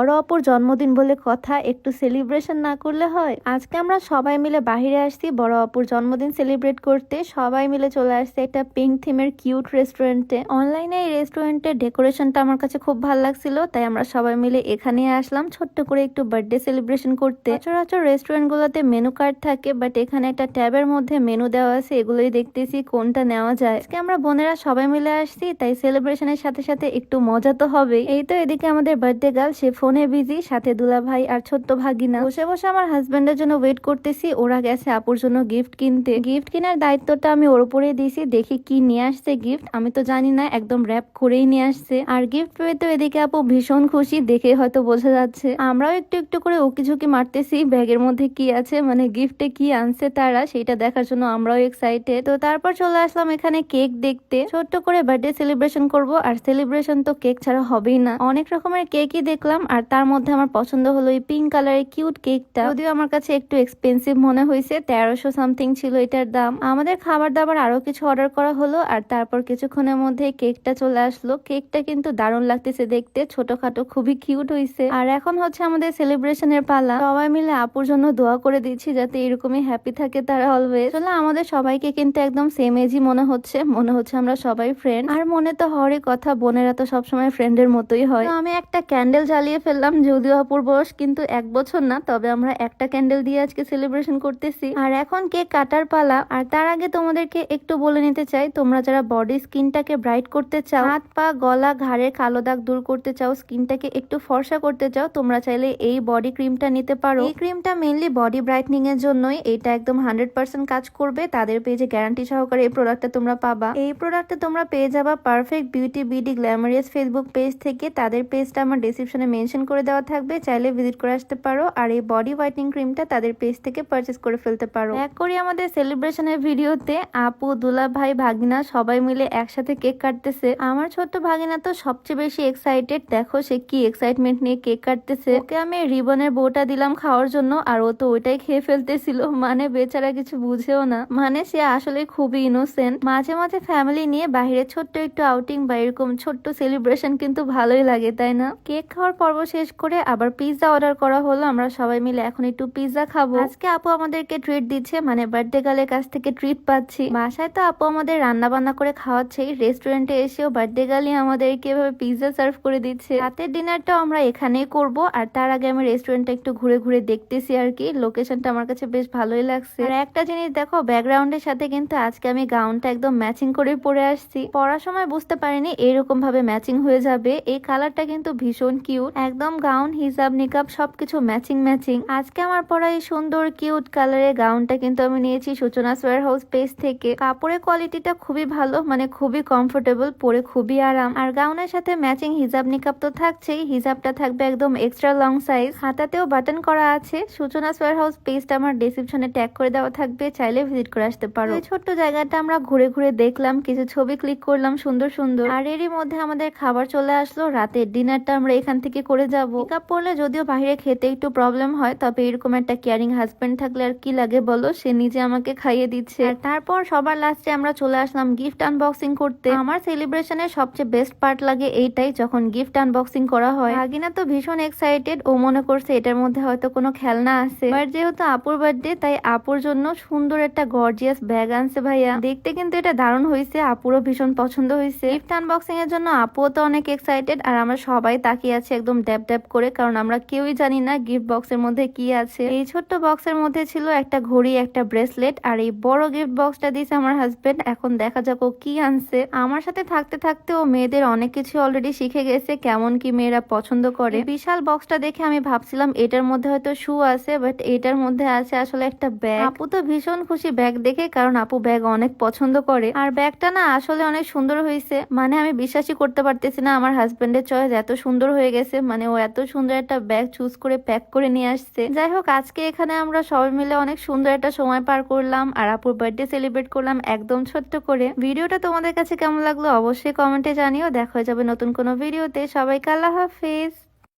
বড় অপুর জন্মদিন বলে কথা একটু সেলিব্রেশন না করলে হয়? আজকে আমরা সবাই মিলে বাহিরে আসছি, বড় অপুর জন্মদিন সেলিব্রেট করতে। সবাই মিলে চলে আসছে একটা পিঙ্ক থিমের কিউট রেস্টুরেন্টে অনলাইনে এই রেস্টুরেন্টের ডেকোরেশনটা আমার কাছে খুব ভালো লাগছিল, তাই আমরা সবাই মিলে এখানে আসলাম ছোট্ট করে একটু বার্থডে সেলিব্রেশন করতে। সচরাচর রেস্টুরেন্ট গুলোতে মেনু কার্ড থাকে বাট এখানে একটা ট্যাবের মধ্যে মেনু দেওয়া আছে, এগুলোই দেখতেছি কোনটা নেওয়া যায়। আজকে আমরা বোনেরা সবাই মিলে আসছি, তাই সেলিব্রেশনের সাথে সাথে একটু মজা তো হবে এই তো এদিকে আমাদের বার্থডে গার্ল সে ফোনে বিজি, সাথে দুলা ভাই আর ছোট্ট ভাগিনা। বসে বসে আমার হাজবেন্ডের জন্য ওয়েট করতেছি, ওরা গেছে আপুর জন্য গিফট কিনতে। গিফট কেনার দায়িত্বটা আমি ওর উপরে দিয়েছি, দেখি কি নিয়ে আসছে গিফট আমি তো জানি না, একদম র্যাপ করেই নিয়ে আসছে। আর গিফট পেয়ে তো এদিকে আপু ভীষণ খুশি দেখে হয়তো বোঝা যাচ্ছে। আমরাও একটু একটু করে উকি ঝুঁকি মারতেছি, ব্যাগের মধ্যে কি আছে মানে গিফটে কি আনছে তারা সেটা দেখার জন্য আমরাও এক্সাইটেড তো তারপর চলে আসলাম এখানে কেক দেখতে। ছোট্ট করে বার্থডে সেলিব্রেশন করব, আর সেলিব্রেশন তো কেক ছাড়া হবেই না। অনেক রকমের কেকই দেখলাম, আর তার মধ্যে আমার পছন্দ হলো এই পিঙ্ক কালারের কিউট কেকটা যদিও আমার কাছে একটু এক্সপেন্সিভ মনে হয়েছে, তেরোশো সামথিং ছিল এটার দাম। আমাদের খাবার দাবার আরও কিছু অর্ডার করা হলো আর তারপর কিছুক্ষণের মধ্যে কেকটা চলে আসলো। কেকটা কিন্তু দারুণ লাগতেছে দেখতে, ছোটখাটো খুবই কিউট হয়েছে আর এখন হচ্ছে আমাদের সেলিব্রেশনের পালা। সবাই মিলে আপুর জন্য দোয়া করে দিচ্ছি যাতে এরকমই হ্যাপি থাকে তারা অলওয়েজ আসলে আমাদের সবাইকে কিন্তু একদম সেম এজই মনে হচ্ছে। মনে হচ্ছে আমরা সবাই ফ্রেন্ড আর মনে তো হওয়ারই কথা, বোনেরা তো সবসময় ফ্রেন্ডের মতোই হয়। আমি একটা ক্যান্ডেল জ্বালিয়ে ফেললাম, যদিও অপুর বয়স, কিন্তু এক বছর না, তবে আমরা একটা ক্যান্ডেল দিয়ে আজকে সেলিব্রেশন করতেছি। আর এখন কেক কাটার পালা? আর তার আগে তোমাদেরকে একটু বলে নিতে চাই, তোমরা যারা বডি স্কিনটাকে ব্রাইট করতে চাও, হাত পা, গলা ঘাড়ের কালো দাগ দূর করতে চাও স্কিনটাকে একটু ফর্সা করতে চাও, তোমরা চাইলে এই বডি ক্রিমটা নিতে পারো। এই ক্রিমটা মেনলি বডি ব্রাইটনিং এর জন্যই, এটা একদম হান্ড্রেড পার্সেন্ট কাজ করবে, তাদের পেজে গ্যারান্টি সহকারে এই প্রোডাক্টটা তোমরা পাবা। এই প্রোডাক্টটা তোমরা পেয়ে যাবা perfect beauty BD glamorous Facebook page থেকে, তাদের পেজটা আমার ডিসক্রিপশনে মেনশন করে দেওয়া থাকবে, চাইলে ভিজিট করে আসতে পারো। আর এই বডি হোয়াইটনিং ক্রিমটা তাদের পেজ থেকে পারচেস করে ফেলতে পারো। এক করি আমাদের সেলিব্রেশনের ভিডিওতে, আপু দুলা ভাই ভাগিনা সবাই মিলে একসাথে কেক কাটতেছে। আমার ছোট্ট ভাগিনা তো সবচেয়ে বেশি এক্সাইটেড দেখো সে কি এক্সাইটমেন্ট নিয়ে কেক কাটতেছে। ওকে আমি রিবনের বউটা দিলাম খাওয়ার জন্য, আর ও তো ওইটাই খেয়ে ফেলতেছিল। মানে বেচারা কিছু বুঝেও না। মানে সে আসলে খুবই ইনোসেন্ট মাঝে মাঝে ফ্যামিলি নিয়ে বাইরে ছোট্ট একটু আউটিং বা এরকম ছোট্ট সেলিব্রেশন কিন্তু ভালোই লাগে, তাই না? কেক খাওয়ার পর্ব শেষ করে আবার পিৎজা অর্ডার করা হলো। আমরা সবাই মিলে এখন একটু পিৎজা খাব। আজকে আপু আমাদেরকে ট্রিট দিচ্ছে মানে বার্থডে গার্লের কাছ থেকে ট্রিট পাচ্ছি। বাসায় তো আপু আমাদের রান্না বান্না করে খাওয়াচ্ছে রেস্টুরেন্টে এসেও বার্থডে গার্লই আমাদেরকে এভাবে পিৎজা সার্ভ করে দিচ্ছে। রাতের ডিনারটাও আমরা এখানেই করব, আর তার আগে আমি রেস্টুরেন্টটা একটু ঘুরে ঘুরে দেখতেছি আর কি। লোকেশনটা আমার কাছে বেশ ভালোই লাগছে। আর একটা জিনিস দেখো ব্যাকগ্রাউন্ডের সাথে কিন্তু আজকে আমি গাউনটা একদম ম্যাচিং করে পরে আসছি। পড়ার সময় বুঝতে পারিনি এরকম ভাবে ম্যাচিং হয়ে যাবে। এই কালারটা কিন্তু ভীষণ কিউট একদম গাউন, হিজাব, নিকাব, সবকিছু ম্যাচিং ম্যাচিং আজকে আমার পরা এই সুন্দর কিউট কালারের গাউনটা কিন্তু আমি নিয়েছি সূচনা সোয়ার হাউস পেজ থেকে। কাপড়ের কোয়ালিটিটা খুবই ভালো মানে খুবই কমফোর্টেবল পরে খুবই আরাম। আর গাউনের সাথে ম্যাচিং হিজাব, নিকাব তো থাকছেই, হিজাবটা থাকবে একদম এক্সট্রা লং সাইজ হাতাতেও বাটন করা আছে সূচনা সোয়ার হাউস পেজটা আমার ডিসক্রিপশনে ট্যাগ করে দেওয়া থাকবে, চাইলে ভিজিট করে আসতে পারো। এই ছোট্ট জায়গাটা আমরা ঘুরে ঘুরে দেখলাম, কিছু ছবি ক্লিক করলাম, সুন্দর সুন্দর। আর এরই মধ্যে আমাদের খাবার চলে আসলো, রাতের ডিনারটা আমরা এখান থেকে করে যাব। মেকআপ পরলে যদিও বাইরে খেতে একটু প্রবলেম হয় তবে এরকম একটা কেয়ারিং হাজবেন্ড থাকলে আর কি লাগে বলো? সে নিজে আমাকে খাইয়ে দিচ্ছে। আর তারপর সবার লাস্টে আমরা চলে আসলাম গিফট আনবক্সিং করতে। আমার সেলিব্রেশনের সবচেয়ে বেস্ট পার্ট লাগে এইটাই যখন গিফট আনবক্সিং করা হয়। আগিনা তো ভীষণ এক্সাইটেড ও মনে করছে এটার মধ্যে হয়তো কোনো খেলনা আছে। বাট যেহেতু আপুর বার্থডে তাই আপুর জন্য সুন্দর একটা গর্জিয়াস ব্যাগ আনছে ভাইয়া। দেখতে কিন্তু এটা দারুণ হয়েছে আপুরও ভীষণ পছন্দ হয়েছে গিফট আনবক্সিং এর জন্য আপুও তো অনেক এক্সাইটেড আর আমরা সবাই তাকিয়ে আছি একদম ড্যাপ ড্যাপ করে, কারণ আমরা কেউই জানি না গিফট বক্সের মধ্যে কি আছে। এই ছোট্ট বক্সের মধ্যে ছিল একটা ঘড়ি, একটা ব্রেসলেট, আর এই বড় গিফট বক্সটা দিয়েছে আমার হাজবেন্ড। এখন দেখা যাক ও কি আনছে। আমার সাথে থাকতে থাকতে ও মেয়েদের অনেক কিছু অলরেডি শিখে গেছে, কেমন কি মেয়েরা পছন্দ করে। বিশাল বক্সটা দেখে আমি ভাবছিলাম, এটার মধ্যে হয়তো শু আছে বাট এটার মধ্যে আছে আসলে একটা ব্যাগ। আপু তো ভীষণ খুশি ব্যাগ দেখে, কারণ আপু ব্যাগ অনেক পছন্দ করে। আর ব্যাগটা না আসলে অনেক সুন্দর হয়েছে। মানে আমি বিশ্বাসই করতে পারতেছি না আমার হাজবেন্ডের চয়েস এত সুন্দর হয়ে গেছে। মানে ও এত সুন্দর একটা ব্যাগ চুজ করে প্যাক করে নিয়ে আসছে। যাই হোক আজকে এখানে আমরা সবাই মিলে অনেক সুন্দর একটা সময় পার করলাম আর আপুর বার্থডে সেলিব্রেট করলাম একদম ছোট্ট করে। ভিডিওটা তোমাদের কাছে কেমন লাগল অবশ্যই কমেন্টে জানিও। দেখা যাবে নতুন কোনো ভিডিওতে সবাইকে আল্লাহ হাফিজ।